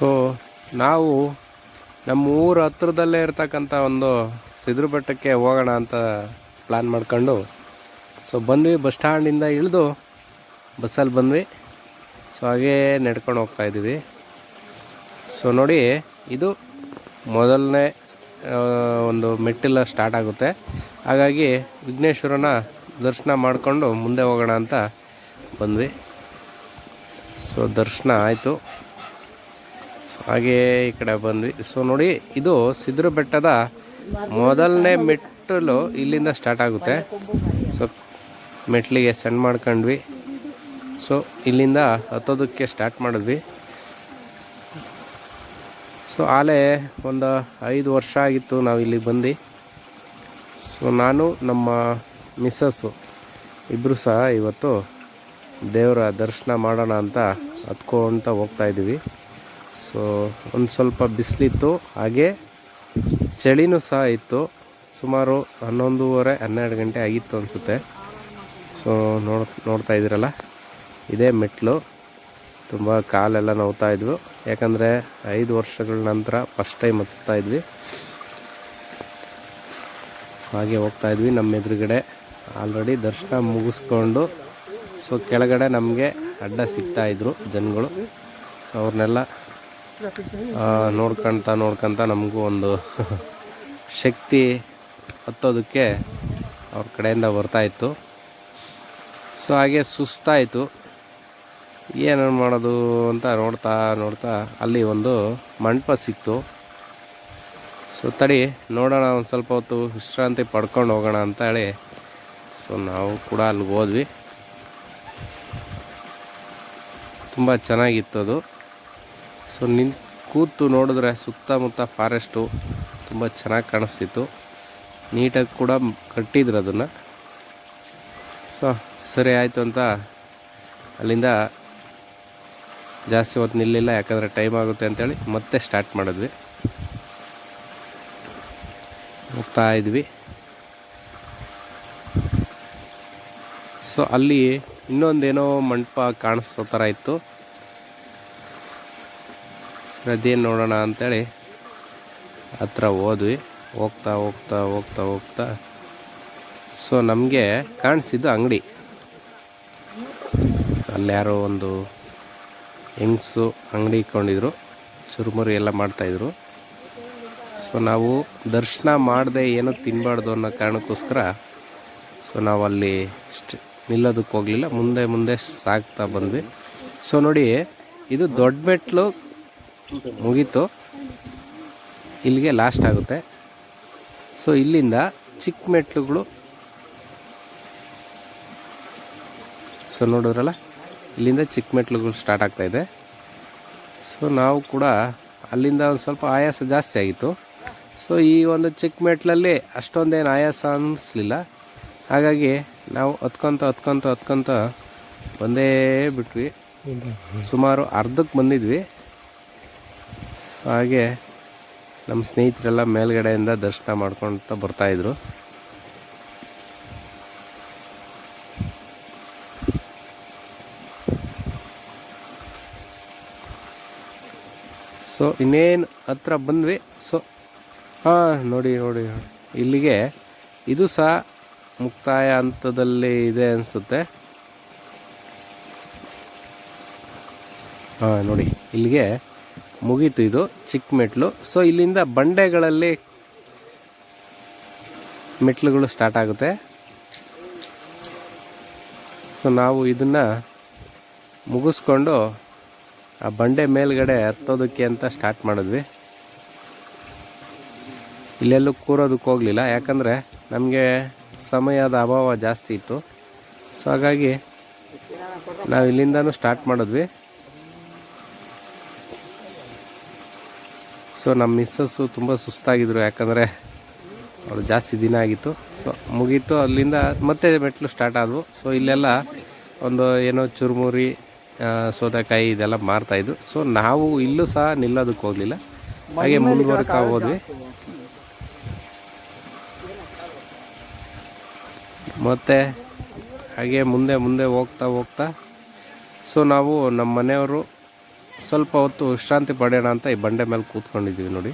So ನಾವು ನಮ್ಮ ಊರ ಹತ್ರದಲ್ಲೇ ಇರ್ತಕ್ಕಂಥ ಒಂದು ಸಿದ್ರ ಬೆಟ್ಟಕ್ಕೆ ಹೋಗೋಣ ಅಂತ ಪ್ಲ್ಯಾನ್ ಮಾಡ್ಕೊಂಡು ಸೊ ಬಂದ್ವಿ ಬಸ್ ಸ್ಟ್ಯಾಂಡಿಂದ ಇಳಿದು ಬಸ್ಸಲ್ಲಿ ಬಂದ್ವಿ. ಸೊ ಹಾಗೇ ನಡ್ಕೊಂಡು ಹೋಗ್ತಾ ಇದ್ದೀವಿ. ಸೊ ನೋಡಿ, ಇದು ಮೊದಲನೇ ಒಂದು ಮೆಟ್ಟಿಲ ಸ್ಟಾರ್ಟ್ ಆಗುತ್ತೆ. ಹಾಗಾಗಿ ವಿಘ್ನೇಶ್ವರನ ದರ್ಶನ ಮಾಡಿಕೊಂಡು ಮುಂದೆ ಹೋಗೋಣ ಅಂತ ಬಂದ್ವಿ. ಸೊ ದರ್ಶನ ಆಯಿತು. ಹಾಗೇ ಈ ಕಡೆ ಬಂದ್ವಿ. ಸೊ ನೋಡಿ, ಇದು ಸಿದ್ರು ಬೆಟ್ಟದ ಮೊದಲನೇ ಮೆಟ್ಟಲು ಇಲ್ಲಿಂದ ಸ್ಟಾರ್ಟ್ ಆಗುತ್ತೆ. ಸೊ ಮೆಟ್ಲಿಗೆ ಸೆಂಡ್ ಮಾಡ್ಕೊಂಡ್ವಿ. ಸೊ ಇಲ್ಲಿಂದ ಹತ್ತೋದಕ್ಕೆ ಸ್ಟಾರ್ಟ್ ಮಾಡಿದ್ವಿ. ಸೊ ಆಲೆ ಒಂದು ಐದು ವರ್ಷ ಆಗಿತ್ತು ನಾವು ಇಲ್ಲಿಗೆ ಬಂದು. ಸೊ ನಾನು, ನಮ್ಮ ಮಿಸ್ಸಸ್ಸು ಇಬ್ಬರು ಸಹ ಇವತ್ತು ದೇವರ ದರ್ಶನ ಮಾಡೋಣ ಅಂತ ಹತ್ಕೊಂತ ಹೋಗ್ತಾ ಇದ್ದೀವಿ. ಸೊ ಒಂದು ಸ್ವಲ್ಪ ಬಿಸಿಲಿತ್ತು. ಹಾಗೆ ಚಳಿನೂ ಸಹ ಇತ್ತು. ಸುಮಾರು ಹನ್ನೊಂದೂವರೆ, ಹನ್ನೆರಡು ಗಂಟೆ ಆಗಿತ್ತು ಅನಿಸುತ್ತೆ. ಸೊ ನೋಡ್, ನೋಡ್ತಾ ಇದ್ದೀರಲ್ಲ? ಇದೇ ಮೆಟ್ಲು. ತುಂಬ ಕಾಲೆಲ್ಲ ನೋವ್ತಾ ಇದ್ವು. ಯಾಕಂದರೆ ಐದು ವರ್ಷಗಳ ನಂತರ ಫಸ್ಟ್ ಟೈಮ್ ಹತ್ತಾ ಇದ್ವಿ. ಹಾಗೆ ಹೋಗ್ತಾ ಇದ್ವಿ ನಮ್ಮ ಎದುರುಗಡೆ. ಆಲ್ರೆಡಿ ದರ್ಶನ ಮುಗಿಸ್ಕೊಂಡು ಸೊ ಕೆಳಗಡೆ ನಮಗೆ ಅಡ್ಡ ಸಿಗ್ತಾ ಇದ್ರು ಜನಗಳು. ಸೊ ಅವ್ರನ್ನೆಲ್ಲ ನೋಡ್ಕೊಳ್ತ ನೋಡ್ಕೊತ ನಮಗೂ ಒಂದು ಶಕ್ತಿ ಹತ್ತೋದಕ್ಕೆ ಅವ್ರ ಕಡೆಯಿಂದ ಬರ್ತಾಯಿತ್ತು ಸೊ ಹಾಗೆ ಸುಸ್ತಾಯಿತು. ಏನು ಮಾಡೋದು ಅಂತ ನೋಡ್ತಾ ನೋಡ್ತಾ ಅಲ್ಲಿ ಒಂದು ಮಂಟಪ ಸಿಕ್ತು. ಸೊ ತಡಿ, ನೋಡೋಣ, ಒಂದು ಸ್ವಲ್ಪ ಹೊತ್ತು ವಿಶ್ರಾಂತಿ ಪಡ್ಕೊಂಡು ಹೋಗೋಣ ಅಂತ ಹೇಳಿ. ಸೊ ನಾವು ಕೂಡ ಅಲ್ಲಿಗೆ ಹೋದ್ವಿ. ತುಂಬ ಚೆನ್ನಾಗಿತ್ತು ಅದು. ಸೊ ನಿಂತು ಕೂತು ನೋಡಿದ್ರೆ ಸುತ್ತಮುತ್ತ ಫಾರೆಸ್ಟು ತುಂಬ ಚೆನ್ನಾಗಿ ಕಾಣಿಸ್ತಿತ್ತು. ನೀಟಾಗಿ ಕೂಡ ಕಟ್ಟಿದ್ರು ಅದನ್ನು. ಸೊ ಸರಿ ಆಯಿತು ಅಂತ ಅಲ್ಲಿಂದ ಜಾಸ್ತಿ ಹೊತ್ತು ನಿಲ್ಲಿಲ್ಲ, ಯಾಕಂದರೆ ಟೈಮ್ ಆಗುತ್ತೆ ಅಂತೇಳಿ ಮತ್ತೆ ಸ್ಟಾರ್ಟ್ ಮಾಡಿದ್ವಿ. ಹೋಗ್ತಾ ಇದ್ವಿ. ಸೊ ಅಲ್ಲಿ ಇನ್ನೊಂದೇನೋ ಮಂಟಪ ಕಾಣಿಸೋ ಥರ ಇತ್ತು. ಅದೇನು ನೋಡೋಣ ಅಂತೇಳಿ ಹತ್ರ ಹೋದ್ವಿ. ಹೋಗ್ತಾ ಹೋಗ್ತಾ ಹೋಗ್ತಾ ಹೋಗ್ತಾ. ಸೊ ನಮಗೆ ಕಾಣಿಸಿದ್ದು ಅಂಗಡಿ. ಅಲ್ಲಿ ಯಾರೋ ಒಂದು ಹೆಂಗ್ಸು ಅಂಗಡಿ ಇಟ್ಕೊಂಡಿದ್ರು. ಚುರುಮುರಿ ಎಲ್ಲ ಮಾಡ್ತಾಯಿದ್ರು ಸೊ ನಾವು ದರ್ಶನ ಮಾಡದೆ ಏನೂ ತಿನ್ನಬಾರ್ದು ಅನ್ನೋ ಕಾರಣಕ್ಕೋಸ್ಕರ ಸೊ ನಾವು ಅಲ್ಲಿ ನಿಲ್ಲೋದಕ್ಕೆ ಹೋಗಲಿಲ್ಲ. ಮುಂದೆ ಮುಂದೆ ಸಾಗ್ತಾ ಬಂದ್ವಿ. ಸೊ ನೋಡಿ, ಇದು ದೊಡ್ಡ ಮೆಟ್ಲು ಮುಗೀತು. ಇಲ್ಲಿಗೆ ಲಾಸ್ಟ್ ಆಗುತ್ತೆ. ಸೊ ಇಲ್ಲಿಂದ ಚಿಕ್ಕ ಮೆಟ್ಲುಗಳು ಸೊ ನೋಡಿದ್ರಲ್ಲ? ಇಲ್ಲಿಂದ ಚಿಕ್ಕ ಮೆಟ್ಲುಗಳು ಸ್ಟಾರ್ಟ್ ಆಗ್ತಾಯಿದೆ ಸೊ ನಾವು ಕೂಡ ಅಲ್ಲಿಂದ ಒಂದು ಸ್ವಲ್ಪ ಆಯಾಸ ಜಾಸ್ತಿ ಆಗಿತ್ತು. ಸೊ ಈ ಒಂದು ಚಿಕ್ಕ ಮೆಟ್ಲಲ್ಲಿ ಅಷ್ಟೊಂದೇನು ಆಯಾಸ ಅನ್ನಿಸ್ಲಿಲ್ಲ ಹಾಗಾಗಿ ನಾವು ಹತ್ಕೊತ ಹತ್ಕೊತ ಹತ್ಕೊತ ಬಂದೇ ಬಿಟ್ವಿ. ಸುಮಾರು ಅರ್ಧಕ್ಕೆ ಬಂದಿದ್ವಿ. ಹಾಗೆ ನಮ್ಮ ಸ್ನೇಹಿತರೆಲ್ಲ ಮೇಲ್ಗಡೆಯಿಂದ ದರ್ಶನ ಮಾಡ್ಕೊಳ್ತಾ ಬರ್ತಾಯಿದ್ರು ಸೊ, ಇನ್ನೇನು ಹತ್ರ ಬಂದ್ವಿ. ಸೊ, ಹಾಂ ನೋಡಿ ನೋಡಿ. ಇಲ್ಲಿಗೆ ಇದು ಸಹ ಮುಕ್ತಾಯ ಹಂತದಲ್ಲಿ ಇದೆ ಅನಿಸುತ್ತೆ. ಹಾಂ, ನೋಡಿ, ಇಲ್ಲಿಗೆ ಮುಗೀತು ಇದು ಚಿಕ್ಕ ಮೆಟ್ಲು ಸೊ ಇಲ್ಲಿಂದ ಬಂಡೆಗಳಲ್ಲಿ ಮೆಟ್ಲುಗಳು ಸ್ಟಾರ್ಟ್ ಆಗುತ್ತೆ. ಸೊ ನಾವು ಇದನ್ನು ಮುಗಿಸ್ಕೊಂಡು ಆ ಬಂಡೆ ಮೇಲ್ಗಡೆ ಹತ್ತೋದಕ್ಕೆ ಅಂತ ಸ್ಟಾರ್ಟ್ ಮಾಡಿದ್ವಿ. ಇಲ್ಲೆಲ್ಲೂ ಕೂರೋದಕ್ಕೆ ಹೋಗಲಿಲ್ಲ. ಯಾಕಂದರೆ ನಮಗೆ ಸಮಯದ ಅಭಾವ ಜಾಸ್ತಿ ಇತ್ತು. ಸೊ ಹಾಗಾಗಿ ನಾವು ಇಲ್ಲಿಂದನೂ ಸ್ಟಾರ್ಟ್ ಮಾಡಿದ್ವಿ. ಸೊ ನಮ್ಮ ಮಿಸ್ಸಸ್ಸು ತುಂಬ ಸುಸ್ತಾಗಿದ್ರು ಯಾಕಂದರೆ ಅವರು ಜಾಸ್ತಿ ದಿನ ಆಗಿತ್ತು. ಸೊ ಮುಗೀತು ಅಲ್ಲಿಂದ ಮತ್ತೆ ಮೆಟ್ಲು ಸ್ಟಾರ್ಟ್ ಆದವು. ಸೊ ಇಲ್ಲೆಲ್ಲ ಒಂದು ಏನೋ ಚುರುಮುರಿ ಸೋದೆಕಾಯಿ ಸೌತೆಕಾಯಿ ಇದೆಲ್ಲ ಮಾರ್ತಾಯಿದ್ರು ಸೊ ನಾವು ಇಲ್ಲೂ ಸಹ ನಿಲ್ಲೋದಕ್ಕೆ ಹೋಗಲಿಲ್ಲ. ಹಾಗೆ ಮುಂದುವರ್ಕ ಹೋದ್ವಿ. ಮತ್ತು ಹಾಗೆ ಮುಂದೆ ಮುಂದೆ ಹೋಗ್ತಾ ಹೋಗ್ತಾ ಸೊ ನಾವು ನಮ್ಮ ಮನೆಯವರು ಸ್ವಲ್ಪ ಹೊತ್ತು ವಿಶ್ರಾಂತಿ ಪಡೆಯೋಣ ಅಂತ ಈ ಬಂಡೆ ಮೇಲೆ ಕೂತ್ಕೊಂಡಿದ್ವಿ ನೋಡಿ.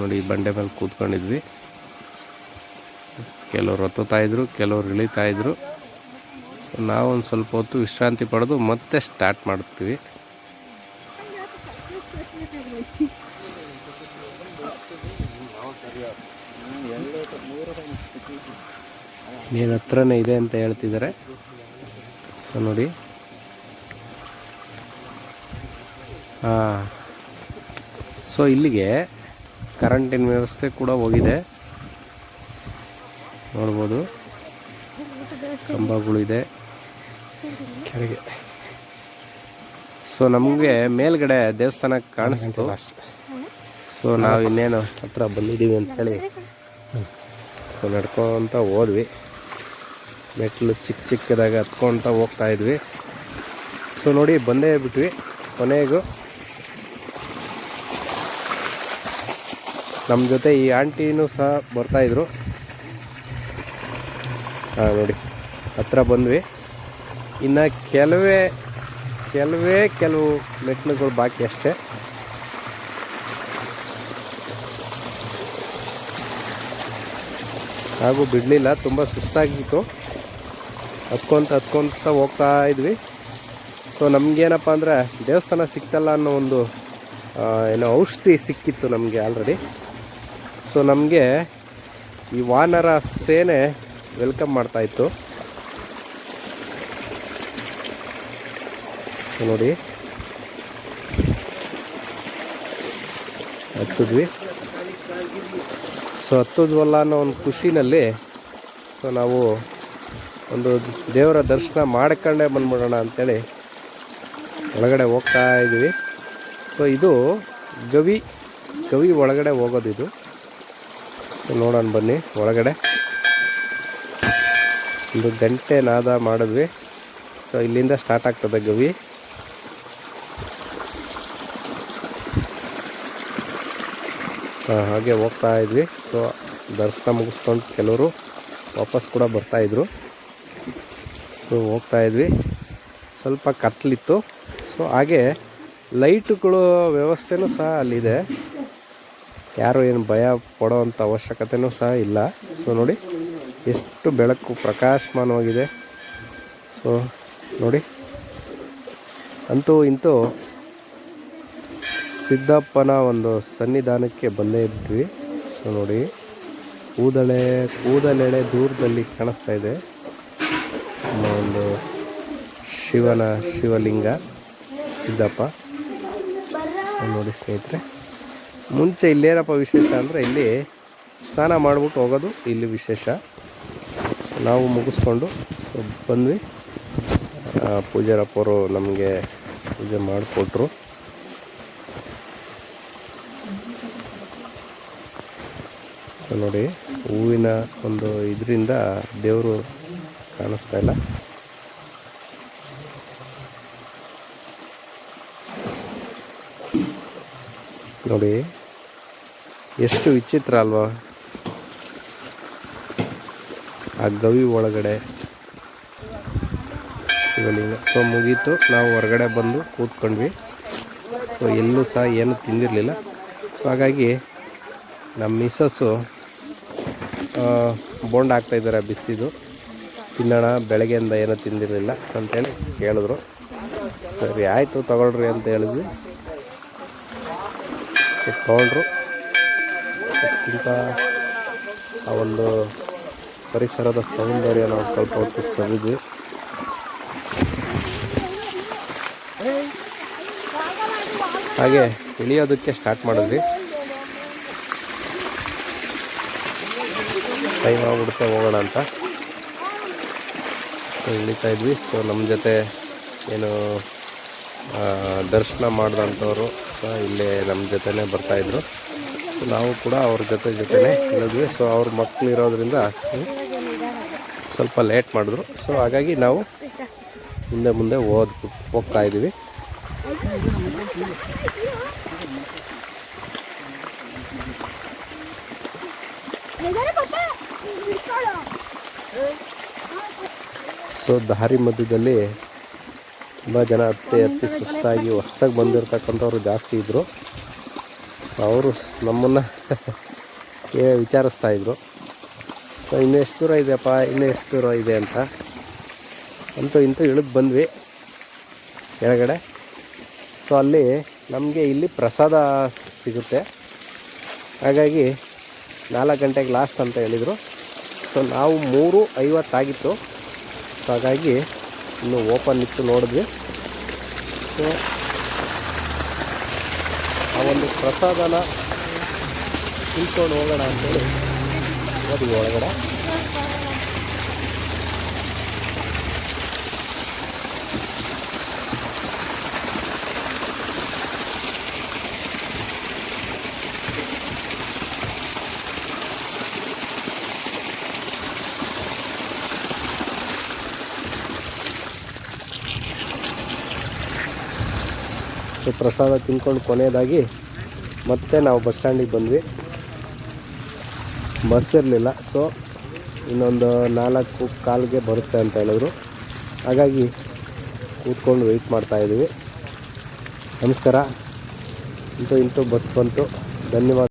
ನೋಡಿ, ಈ ಬಂಡೆ ಮೇಲೆ ಕೂತ್ಕೊಂಡಿದ್ವಿ. ಕೆಲವ್ರು ಹೊತ್ತುತ್ತಾಯಿದ್ರು ಕೆಲವ್ರು ಇಳಿತಾ ಇದ್ರು. ಸೊ ನಾವು ಒಂದು ಸ್ವಲ್ಪ ಹೊತ್ತು ವಿಶ್ರಾಂತಿ ಪಡೆದು ಮತ್ತೆ ಸ್ಟಾರ್ಟ್ ಮಾಡ್ತೀವಿ. ನೀನು ಹತ್ರನೇ ಇದೆ ಅಂತ ಹೇಳ್ತಿದ್ದಾರೆ. ಸೊ ನೋಡಿ. ಹಾಂ ಸೊ ಇಲ್ಲಿಗೆ ಕರೆಂಟಿನ ವ್ಯವಸ್ಥೆ ಕೂಡ ಹೋಗಿದೆ. ನೋಡ್ಬೋದು. ಕಂಬಗಳಿದೆ ಇದೆ. ಕೆಳಗೆ. ಸೊ ನಮಗೆ ಮೇಲ್ಗಡೆ ದೇವಸ್ಥಾನ ಕಾಣಿಸ್ತು. ಸೊ ನಾವು ಇನ್ನೇನು ಹತ್ರ ಬಂದಿದ್ದೀವಿ ಅಂತೇಳಿ ಸೊ ನಡ್ಕೊತ ಹೋದ್ವಿ. ಮೆಟ್ಲು ಚಿಕ್ಕ ಚಿಕ್ಕದಾಗ ಹತ್ಕೊತ ಹೋಗ್ತಾ ಇದ್ವಿ. ಸೊ ನೋಡಿ ಬಂದೇ ಬಿಟ್ವಿ ಕೊನೆಗೂ. ನಮ್ಮ ಜೊತೆ ಈ ಆಂಟಿನೂ ಸಹ ಬರ್ತಾಯಿದ್ರು ಹಾಂ ನೋಡಿ, ಹತ್ರ ಬಂದ್ವಿ. ಇನ್ನು ಕೆಲವೇ ಕೆಲವೇ ಕೆಲವು ಮೆಟ್ಲುಗಳು ಬಾಕಿ ಅಷ್ಟೇ. ಹಾಗೂ ಬಿಡಲಿಲ್ಲ, ತುಂಬ ಸುಸ್ತಾಗಿತ್ತು. ಹತ್ಕೊಂತ ಹತ್ಕೊಂತ ಹೋಗ್ತಾ ಇದ್ವಿ. ಸೊ ನಮಗೇನಪ್ಪ ಅಂದರೆ ದೇವಸ್ಥಾನ ಸಿಕ್ತಲ್ಲ ಅನ್ನೋ ಒಂದು ಏನೋ ಔಷಧಿ ಸಿಕ್ಕಿತ್ತು ನಮಗೆ ಆಲ್ರೆಡಿ ಸೊ ನಮಗೆ ಈ ವಾನರ ಸೇನೆ ವೆಲ್ಕಮ್ ಮಾಡ್ತಾಯಿತ್ತು ಇತ್ತು. ನೋಡಿ. ಹತ್ತಿದ್ವಿ. ಸೊ ಹತ್ತದ್ವಲ್ಲ ಅನ್ನೋ ಒಂದು ಖುಷಿನಲ್ಲಿ ಸೊ ನಾವು ಒಂದು ದೇವರ ದರ್ಶನ ಮಾಡ್ಕೊಂಡೇ ಬಂದ್ಬಿಡೋಣ ಅಂಥೇಳಿ ಒಳಗಡೆ ಹೋಗ್ತಾ ಇದ್ದೀವಿ ಸೊ ಇದು ಗವಿ ಗವಿ ಒಳಗಡೆ ಹೋಗೋದು ಇದು ಸೊ ನೋಡೋಣ ಬನ್ನಿ ಒಳಗಡೆ. ಒಂದು ಗಂಟೆ ನಾದ ಮಾಡಿದ್ವಿ. ಸೊ ಇಲ್ಲಿಂದ ಸ್ಟಾರ್ಟ್ ಆಗ್ತದೆ ಗವಿ. ಹಾಗೆ ಹೋಗ್ತಾ ಇದ್ವಿ. ಸೊ ದರ್ಶನ ಮುಗಿಸ್ಕೊಂಡು ಕೆಲವರು ವಾಪಸ್ ಕೂಡ ಬರ್ತಾಯಿದ್ರು ಸೊ ಹೋಗ್ತಾ ಇದ್ವಿ. ಸ್ವಲ್ಪ ಕತ್ಲಿತ್ತು. ಸೊ ಹಾಗೆ ಲೈಟುಗಳು ವ್ಯವಸ್ಥೆನೂ ಸಹ ಅಲ್ಲಿದೆ. ಯಾರು ಏನು ಭಯ ಪಡೋವಂಥ ಅವಶ್ಯಕತೆಯೂ ಸಹ ಇಲ್ಲ. ಸೊ ನೋಡಿ, ಎಷ್ಟು ಬೆಳಕು ಪ್ರಕಾಶಮಾನವಾಗಿದೆ. ಸೊ ನೋಡಿ, ಅಂತೂ ಇಂತೂ ಸಿದ್ದಪ್ಪನ ಒಂದು ಸನ್ನಿಧಾನಕ್ಕೆ ಬಂದೇ ಇದ್ವಿ. ಸೊ ನೋಡಿ, ಕೂದಲೆ, ಕೂದಲೆಳೆ ದೂರದಲ್ಲಿ ಕಾಣಿಸ್ತಾ ಇದೆ. ಒಂದು ಶಿವನ ಶಿವಲಿಂಗ ಸಿದ್ದಪ್ಪ. ನೋಡಿ ಸ್ನೇಹಿತರೆ ಮುಂಚೆ ಇಲ್ಲೇನಪ್ಪ ವಿಶೇಷ ಅಂದರೆ ಇಲ್ಲಿ ಸ್ನಾನ ಮಾಡಿಬಿಟ್ಟು ಹೋಗೋದು ಇಲ್ಲಿ ವಿಶೇಷ. ನಾವು ಮುಗಿಸ್ಕೊಂಡು ಬಂದ್ವಿ. ಆ, ಪೂಜಾರಪ್ಪವರು ನಮಗೆ ಪೂಜೆ ಮಾಡಿಕೊಟ್ರು. ಸೊ ನೋಡಿ ಹೂವಿನ ಒಂದು ಇದರಿಂದ ದೇವರು ಕಾಣಿಸ್ತಾ ಇಲ್ಲ. ನೋಡಿ ಎಷ್ಟು ವಿಚಿತ್ರ ಅಲ್ವಾ? ಆ ಗವಿ ಒಳಗಡೆ. ಶಿವಲಿಂಗ ಸೊ ಮುಗೀತು. ನಾವು ಹೊರಗಡೆ ಬಂದು ಕೂತ್ಕೊಂಡ್ವಿ. ಸೊ ಎಲ್ಲೂ ಸಹ ಏನು ತಿಂದಿರಲಿಲ್ಲ. ಸೊ ಹಾಗಾಗಿ ನಮ್ಮ ಮಿಸ್ಸಸ್ಸು ಬೋಂಡ್ ಹಾಕ್ತಾಯಿದ್ದಾರೆ ಬಿಸಿದು ತಿನ್ನೋಣ, ಬೆಳಗ್ಗೆಯಿಂದ ಏನೂ ತಿಂದಿರಲಿಲ್ಲ ಅಂತೇಳಿ ಕೇಳಿದ್ರು. ಸರಿ, ಆಯಿತು ತಗೊಳ್ರಿ ಅಂತ ಹೇಳಿದ್ವಿ. ತೊಗೊಂಡ್ರು ಅದಕ್ಕಿಂತ ಆ ಒಂದು ಪರಿಸರದ ಸೌಂದರ್ಯ ನಾವು ಸ್ವಲ್ಪ ಹೊತ್ತು ಸವಿದ್ವಿ ಹಾಗೆ ಇಳಿಯೋದಕ್ಕೆ ಸ್ಟಾರ್ಟ್ ಮಾಡಿದ್ವಿ. ಟೈಮ್ ಆಗ್ಬಿಡುತ್ತೆ, ಹೋಗೋಣ ಅಂತ. ಇಳಿತಾ ಇದ್ವಿ. ಸೊ ನಮ್ಮ ಜೊತೆ ಏನು ದರ್ಶನ ಮಾಡಿದಂಥವ್ರು ಇಲ್ಲೇ ನಮ್ಮ ಜೊತೆನೇ ಬರ್ತಾಯಿದ್ರು ನಾವು ಕೂಡ ಅವ್ರ ಜೊತೆ ಜೊತೆನೇ ಇಳಿದ್ವಿ ಸೊ ಅವ್ರ ಮಕ್ಕಳು ಇರೋದ್ರಿಂದ ಸ್ವಲ್ಪ ಲೇಟ್ ಮಾಡಿದ್ರು. ಸೊ ಹಾಗಾಗಿ ನಾವು ಮುಂದೆ ಮುಂದೆ ಓದ್ ಹೋಗ್ತಾ ಇದ್ದೀವಿ. ಸೊ ದಾರಿ ಮಧ್ಯದಲ್ಲಿ ತುಂಬ ಜನ ಹತ್ತಿ ಹತ್ತಿ ಸುಸ್ತಾಗಿ ಹೊಸ್ದಾಗಿ ಬಂದಿರತಕ್ಕಂಥವ್ರು ಜಾಸ್ತಿ ಇದ್ದರು ಅವರು ನಮ್ಮನ್ನು ಏ ವಿಚಾರಿಸ್ತಾ ಇದ್ರು. ಸೊ ಇನ್ನೂ ಎಷ್ಟು ದೂರ ಇದೆಯಪ್ಪ? ಇನ್ನೂ ಎಷ್ಟು ದೂರ ಇದೆ ಅಂತ. ಅಂತೂ ಇಂತೂ ಇಳಿದು ಬಂದ್ವಿ ಕೆಳಗಡೆ. ಸೊ ಅಲ್ಲಿ ನಮಗೆ ಇಲ್ಲಿ ಪ್ರಸಾದ ಸಿಗುತ್ತೆ. ಹಾಗಾಗಿ ನಾಲ್ಕು ಗಂಟೆಗೆ ಲಾಸ್ಟ್ ಅಂತ ಹೇಳಿದರು. ಸೊ ನಾವು ಮೂರು ಐವತ್ತಾಗಿತ್ತು. ಸೊ ಹಾಗಾಗಿ ಇನ್ನು ಓಪನ್ ಇತ್ತು ನೋಡಿದ್ವಿ. ಸೊ ಆ ಒಂದು ಪ್ರಸಾದನ ತಿಳ್ಕೊಂಡು ಹೋಗೋಣ ಅಂತೇಳಿ. ಅದು ಒಳಗಡೆ. ಸೊ ಪ್ರಸಾದ ತಿನ್ಕೊಂಡು ಕೊನೆಯದಾಗಿ ಮತ್ತೆ ನಾವು ಬಸ್ ಸ್ಟ್ಯಾಂಡಿಗೆ ಬಂದ್ವಿ. ಬಸ್ ಇರಲಿಲ್ಲ. ಸೊ ಇನ್ನೊಂದು ನಾಲ್ಕು ಕಾಲಿಗೆ ಬರುತ್ತೆ ಅಂತ ಹೇಳಿದ್ರು. ಹಾಗಾಗಿ ಕೂತ್ಕೊಂಡು ವೆಯ್ಟ್ ಮಾಡ್ತಾ ಇದ್ದೀವಿ. ನಮಸ್ಕಾರ. ಇಂತೂ ಇಂತೂ ಬಸ್ ಬಂತು. ಧನ್ಯವಾದ.